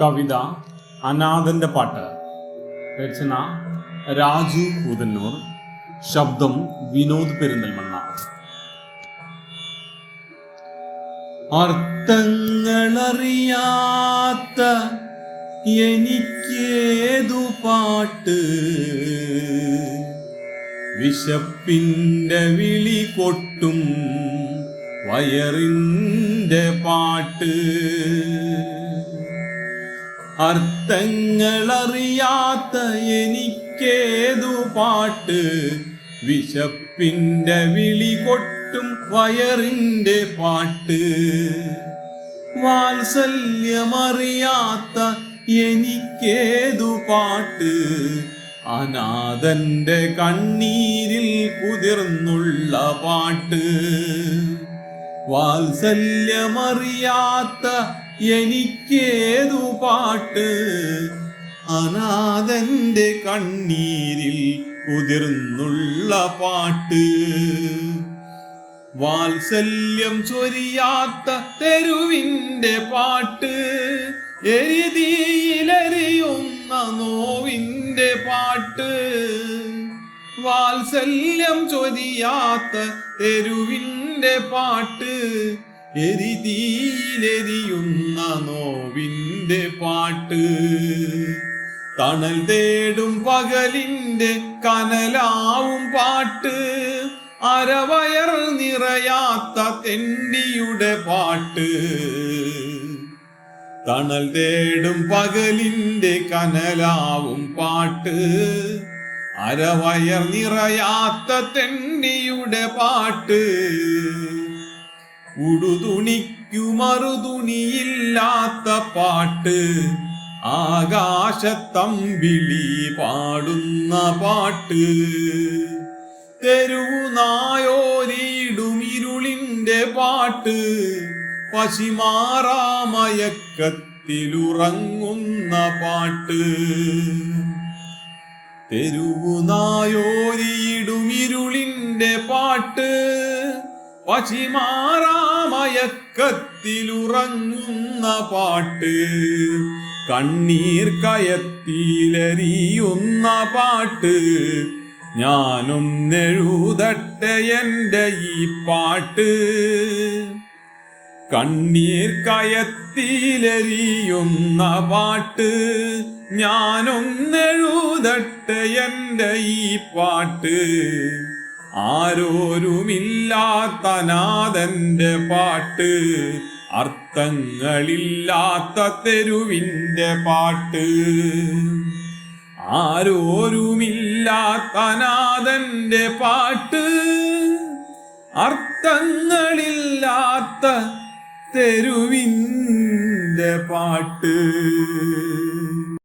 കവിത അനാഥന്റെ പാട്ട് രചന രാജു കൂതന്നൂർ ശബ്ദം വിനോദ് പെരിന്തൽമണ്ണ. അർത്ഥങ്ങളറിയാത്ത എനിക്കേതു പാട്ട്? വിശപ്പിന്റെ വിളി കൊട്ടും വയറിന്റെ പാട്ട്. അർത്ഥങ്ങളറിയാത്ത എനിക്കേതു പാട്ട്? വിശപ്പിന്റെ വിളി കൊട്ടും വയറിന്റെ പാട്ട്. വാത്സല്യമറിയാത്ത എനിക്കേതു പാട്ട്? അനാഥന്റെ കണ്ണീരിൽ കുതിർന്നുള്ള പാട്ട്. വാത്സല്യമറിയാത്ത എനിക്കേതു പാട്ട്? അനാഥന്റെ കണ്ണീരിൽ കുതിർന്നുള്ള പാട്ട്. വാത്സല്യം ചൊരിയാത്ത തെരുവിന്റെ പാട്ട്. എരിതിയിലെറിയുന്ന നോവിന്റെ പാട്ട്. വാത്സല്യം ചൊരിയാത്ത തെരുവിന്റെ പാട്ട്. എരിതിയിലെരിയുന്ന നോവിന്റെ പാട്ട്. തണൽ തേടും പകലിന്റെ കനലാവും പാട്ട്. അരവയർ നിറയാത്ത തെന്നിയുടെ പാട്ട്. തണൽ തേടും പകലിന്റെ കനലാവും പാട്ട്. അരവയർ നിറയാത്ത തെന്നിയുടെ പാട്ട്. ഉടുതുണിക്കു മറുതുണിയില്ലാത്ത പാട്ട്. ആകാശത്തമ്പിളി പാടുന്ന പാട്ട്. തെരുവുനായോരിടും ഇരുളിന്റെ പാട്ട്. പശിമാറാമയക്കത്തിലുറങ്ങുന്ന പാട്ട്. തെരുവുനായോരിടും ഇരുളിന്റെ പാട്ട്. പശിമാറാമയക്കത്തിലുറങ്ങുന്ന പാട്ട് കണ്ണീർ കയത്തിലരിയുന്ന പാട്ട് ഞാനും നെഴുതട്ടെ എന്റെ ഈ പാട്ട്. കണ്ണീർ കയത്തിലരിയുന്ന പാട്ട് ഞാനും നെഴുതട്ടെ എന്റെ ഈ പാട്ട്. ആരോരുമില്ലാത്ത നാഥന്റെ പാട്ട് അർത്ഥങ്ങളില്ലാത്ത തെരുവിന്റെ പാട്ട്. ആരോരുമില്ലാത്ത നാഥന്റെ പാട്ട് അർത്ഥങ്ങളില്ലാത്ത തെരുവിന്റെ പാട്ട്.